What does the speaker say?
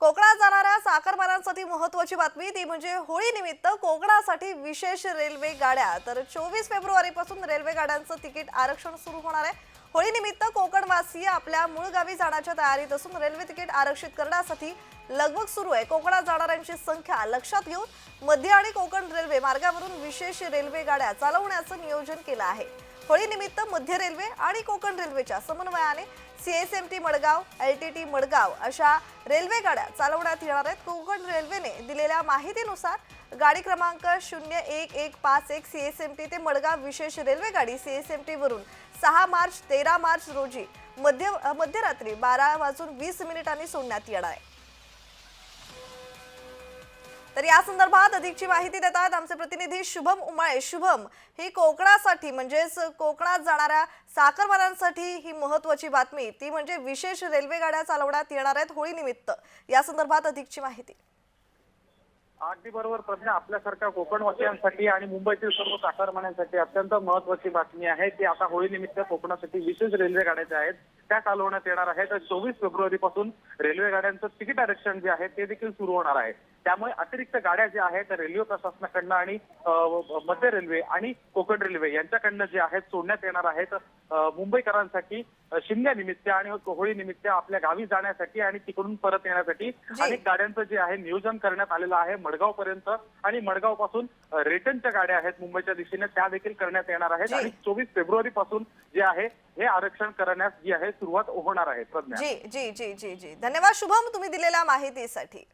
कोकणात जाणाऱ्या चाकरमान्यांसाठी महत्वाची बातमी ती म्हणजे होळीनिमित्त कोकणासाठी विशेष रेल्वे गाड्या तर चोवीस फेब्रुवारीपासून रेल्वे गाड्यांचं तिकीट आरक्षण सुरू होणार आहे. होळीनिमित्त कोकणवासी कोकणवासीय आपल्या मूळ गावी जाण्याच्या तयारीत असून रेल्वे तिकीट आरक्षित करण्यासाठी लगबग सुरू आहे. कोकणात जाणाऱ्यांची संख्या लक्षात घेऊन मध्य आणि कोकण रेल्वे मार्गावरून विशेष रेल्वे गाड्या चालवण्याचं नियोजन केलं आहे. होळीनिमित्त मध्य रेल्वे आणि कोकण रेल्वेच्या समन्वयाने CSMT Madgaon L T T Madgaon अशा रेल्वे गाड्या चालवण्यात येणार आहेत. कोकण रेल्वेने दिलेल्या माहितीनुसार गाडी क्रमांक शून्य एक एक पाच एक सीएसएमटी ते मडगाव विशेष रेल्वे गाडी सीएसएमटी वरून सहा मार्च तेरा मार्च रोजी मध्य मध्यरात्री बारा वाजून वीस मिनिटांनी सोडण्यात येणार आहे. तर या संदर्भात अधिकची माहिती देत आहेत आमचे प्रतिनिधी शुभम उमाळे. शुभम ही कोकणासाठी म्हणजेच कोकणात जाणाऱ्या चाकरमान्यांसाठी ही महत्वाची बातमी. ती म्हणजे विशेष रेल्वे गाड्या चालवण्यात येणार आहेत होळी निमित्त या संदर्भात अधिकची माहिती. अगदी बरोबर प्रज्ञा आपल्यासारख्या कोकणवासियांसाठी आणि मुंबईतील सर्व साखरमान्यांसाठी अत्यंत महत्वाची बातमी आहे. की आता होळीनिमित्त कोकणासाठी विशेष रेल्वे गाड्या ज्या आहेत त्या चालवण्यात येणार आहेत चोवीस फेब्रुवारी पासून रेल्वे गाड्यांचं तिकीट आरक्षण जे आहे ते देखील सुरू होणार आहे. त्यामुळे अतिरिक्त गाड्या ज्या आहेत रेल्वे प्रशासनाकडनं आणि मध्य रेल्वे आणि कोकण रेल्वे यांच्याकडनं जे आहेत सोडण्यात येणार आहेत मुंबईकरांसाठी अं, शिमग्यानिमित्त आणि होळी निमित्त आपल्या गावी जाण्यासाठी आणि तिकडून परत येण्यासाठी अनेक गाड्यांचं जे आहे नियोजन करण्यात आलेलं आहे. मडगाव पर्यंत आणि मडगावपासून रिटर्नच्या गाड्या आहेत मुंबईच्या दिशेने त्या देखील करण्यात येणार आहेत. आणि चोवीस फेब्रुवारी पासून जे आहे हे आरक्षण करण्यास जी आहे सुरुवात होणार आहे प्रज्ञा. जी जी जी जी जी. धन्यवाद शुभम तुम्ही दिलेल्या माहितीसाठी.